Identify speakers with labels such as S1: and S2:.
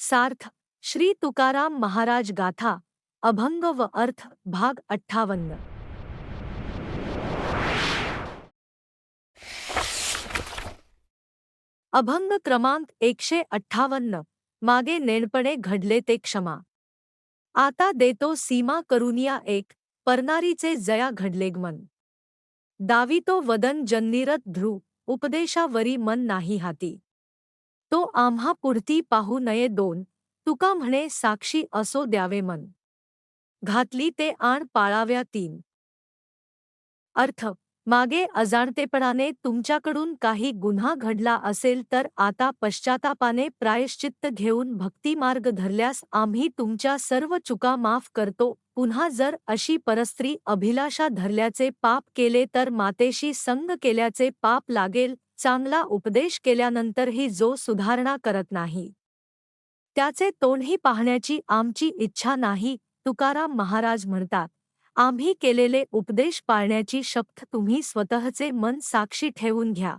S1: सार्थ श्री तुकाराम महाराज गाथा अभंग व अर्थ भाग अठ्ठावन्न. अभंग क्रमांक एकशे अठ्ठावन्न मागे नेणपणे घडले ते क्षमा. आता देतो सीमा करुनिया एक परनारीचे जया घडलेगमन दावितो वदन जन्नीरत ध्रुव उपदेशावरी मन नाही हाती. तो आम्हा पुढती पाहू नये दोन. तुका म्हणे साक्षी असो द्यावे मन. घातली ते आण पाळाव्या तीन. अर्थ मागे अजाणतेपणाने तुमच्याकडून काही गुन्हा घडला असेल तर आता पश्चातापाने प्रायश्चित्त घेऊन भक्तिमार्ग धरल्यास आम्ही तुमच्या सर्व चुका माफ करतो. पुन्हा जर अशी परस्त्री अभिलाषा धरल्याचे पाप केले तर मातेशी संग केल्याचे पाप लागेल. चांगला उपदेश केल्यानंतरही जो सुधारणा करत नाही. त्याचे तोंडही पाहण्याची आमची इच्छा नाही तुकाराम महाराज म्हणतात. आम्ही केलेले उपदेश पाळण्याची शपथ तुम्ही स्वतःचे मन साक्षी ठेवून घ्या.